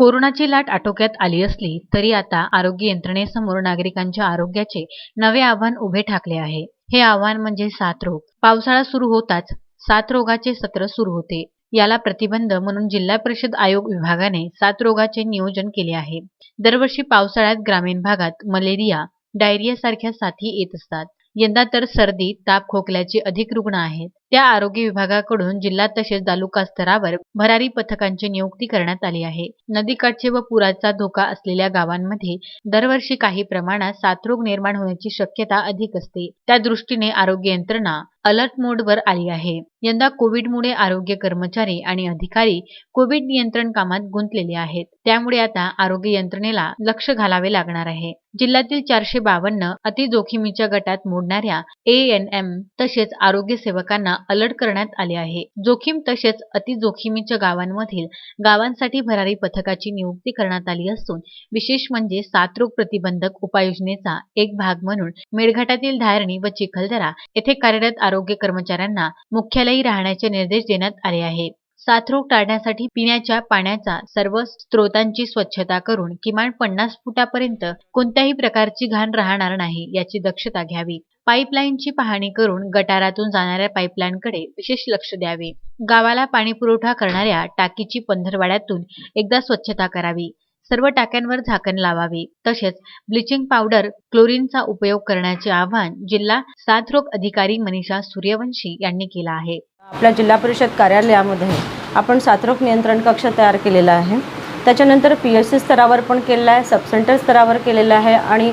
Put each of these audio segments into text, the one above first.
कोरोनाची लाट आटोक्यात आली असली तरी आता आरोग्य यंत्रणेसमोर नागरिकांच्या आरोग्याचे नवे आव्हान उभे ठाकले आहे. हे आव्हान म्हणजे साथरोग पावसाळा सुरू होताच साथरोगाचे सत्र सुरू होते. याला प्रतिबंध म्हणून जिल्हा परिषद आयोग विभागाने साथरोगाचे नियोजन केले आहे. दरवर्षी पावसाळ्यात ग्रामीण भागात मलेरिया डायरिया सारख्या साथी येत असतात. यंदा तर सर्दी ताप खोकल्याचे अधिक रुग्ण आहेत. त्या आरोग्य विभागाकडून जिल्हा तसेच तालुका स्तरावर भरारी पथकांची नियुक्ती करण्यात आली आहे. नदीकाठचे व पुराचा धोका असलेल्या गावांमध्ये दरवर्षी काही प्रमाणात साथरोग निर्माण होण्याची शक्यता अधिक असते. त्या दृष्टीने आरोग्य यंत्रणा अलर्ट मोडवर आली आहे. यंदा कोविडमुळे आरोग्य कर्मचारी आणि अधिकारी कोविड नियंत्रण कामात गुंतलेले आहेत. त्यामुळे आता आरोग्य यंत्रणेला लक्ष घालावे लागणार आहे. जिल्ह्यातील चारशे बावन्न अतिजोखमीच्या गटात मोडणाऱ्या ए एन एम तसेच आरोग्य सेवकांना अलर्ट करण्यात आले आहे. जोखीम तसेच अतिजोखीमीच्या गावांमधील गावांसाठी भरारी पथकाची नियुक्ती करण्यात आली असून विशेष म्हणजे साथरोग प्रतिबंधक उपाययोजनेचा एक भाग म्हणून मेळघाटातील धारणी व चिखलदरा येथे कार्यरत आरोग्य कर्मचाऱ्यांना मुख्यालयी राहण्याचे निर्देश देण्यात आले आहे. साथरोग टाळण्यासाठी पिण्याच्या पाण्याचा सर्व स्त्रोतांची स्वच्छता करून किमान पन्नास फुटापर्यंत कोणत्याही प्रकारची घाण राहणार नाही याची दक्षता घ्यावी. पाईपलाईनची पाहणी करून गटारातून जाणाऱ्या पाईपलाईनकडे विशेष लक्ष द्यावे. गावाला पाणी पुरवठा करणाऱ्या टाकीची पंधरवाड्यातून एकदा स्वच्छता करावी. सर्व टाक्यांवर झाकण लावावे. तसेच ब्लिचिंग पावडर क्लोरीनचा उपयोग करण्याचे आवाहन जिल्हा साथरोग अधिकारी मनीषा सूर्यवंशी यांनी केलं आहे. आपल्या जिल्हा परिषद कार्यालयामध्ये आपण साथरोग नियंत्रण कक्ष तयार केलेला आहे. त्याच्यानंतर पी एच सी स्तरावर पण केलेला आहे सबसेंटर स्तरावर केलेला आहे आणि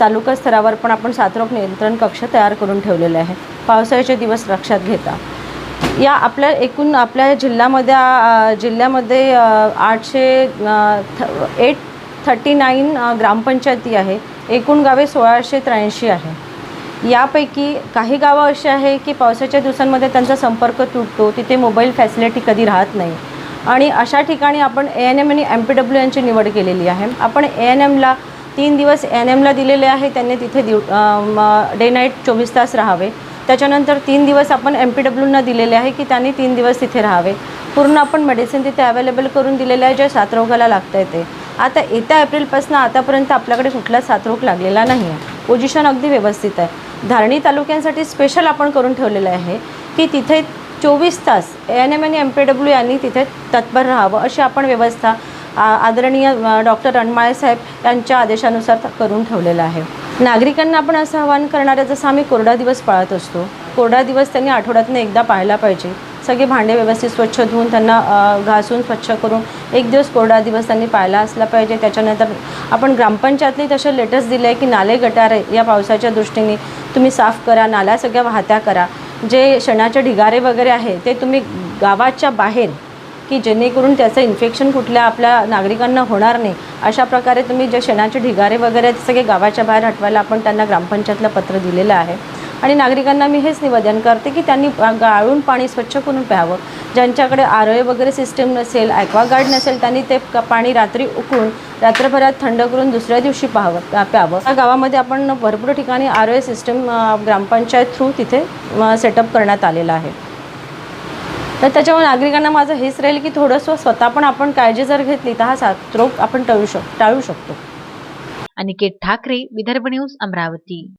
तालुका स्तरावर पण आपण साथरोग नियंत्रण कक्ष तयार करून ठेवलेले आहे. पावसाळ्याचे दिवस लक्षात घेता. या आपल्या एकूण आपल्या जिल्ह्यामध्ये जिल्ह्यामध्ये आठशे एट थर्टी नाईन ग्रामपंचायती आहे. एकूण गावे सोळाशे त्र्याऐंशी आहे. यापैकी काही गावं अशी आहे की पावसाच्या दिवसांमध्ये त्यांचा संपर्क तुटतो तिथे मोबाईल फॅसिलिटी कधी राहत नाही. आणि अशा ठिकाणी आपण ए एन एम आणि एम पी डब्ल्यू यांची निवड केलेली आहे. आपण ए एन एमला तीन दिवस ए एन एमला दिलेले आहे. त्यांनी तिथे दिव डे नाईट चोवीस तास राहावे. त्याच्यानंतर तीन दिवस आपण एम पी डब्ल्यूना दिलेले आहे की त्यांनी तीन दिवस तिथे राहावे. पूर्ण आपण मेडिसिन तिथे अवेलेबल करून दिलेलं आहे जे साथरोगाला लागता येते. आता येत्या एप्रिलपासून आतापर्यंत आपल्याकडे कुठला साथरोग लागलेला नाही आहे पोझिशन अगदी व्यवस्थित आहे. धारणी तालुक्यांसाठी स्पेशल आपण करून ठेवलेलं आहे की तिथे चोवीस तास ए एन एम आणि एम पी डब्ल्यू यांनी तिथे तत्पर राहावं अशी आपण व्यवस्था आ, आदरणीय डॉक्टर रणमाळे साहेब यांच्या आदेशानुसार करून ठेवलेलं आहे. नागरिकांना आपण असं आवाहन करणार आहे जसं आम्ही कोरडा दिवस पाळत असतो कोरडा दिवस त्यांनी आठवड्यातनं एकदा पाळला पाहिजे. सगळे भांडे व्यवस्थित स्वच्छ धुवून त्यांना घासून स्वच्छ करून एक दिवस कोरडा दिवस त्यांनी पाळला असला पाहिजे. त्याच्यानंतर आपण ग्रामपंचायतली तसे लेटर्स दिले आहे की नाले गटारे या पावसाच्या दृष्टीने तुम्ही साफ करा नाल्या सगळ्या वाहत्या करा. जे शेणाचे ढिगारे वगैरे आहे ते तुम्ही गावाच्या बाहेर की जेणेकरून त्याचं इन्फेक्शन कुठल्या आपल्या नागरिकांना होणार नाही अशा प्रकारे तुम्ही जे शेणाचे ढिगारे वगैरे आहेत, सगळे गावाच्या बाहेर हटवायला आपण त्यांना ग्रामपंचायतला पत्र दिलेलं आहे. आणि नागरिकांना मी हेच निवेदन करते की त्यांनी गाळून पाणी स्वच्छ करून प्यावं. ज्यांच्याकडे आर ओ वगैरे सिस्टीम नसेल ॲक्वागार्ड नसेल त्यांनी ते पाणी रात्री उकळून रात्रभरात थंड करून दुसऱ्या दिवशी पाहावं प्यावं. त्या गावामध्ये आपण भरपूर ठिकाणी R O system gram panchayat through तिथे सेटअप करण्यात आलेलं आहे. तर त्याच्यामुळे नागरिकांना माझं हेच राहील की थोडंसं स्वतः पण आपण काळजी जर घेतली तर हा साथरोग आपण टाळू शक टाळू शकतो. अनिकेत ठाकरे विदर्भ न्यूज अमरावती.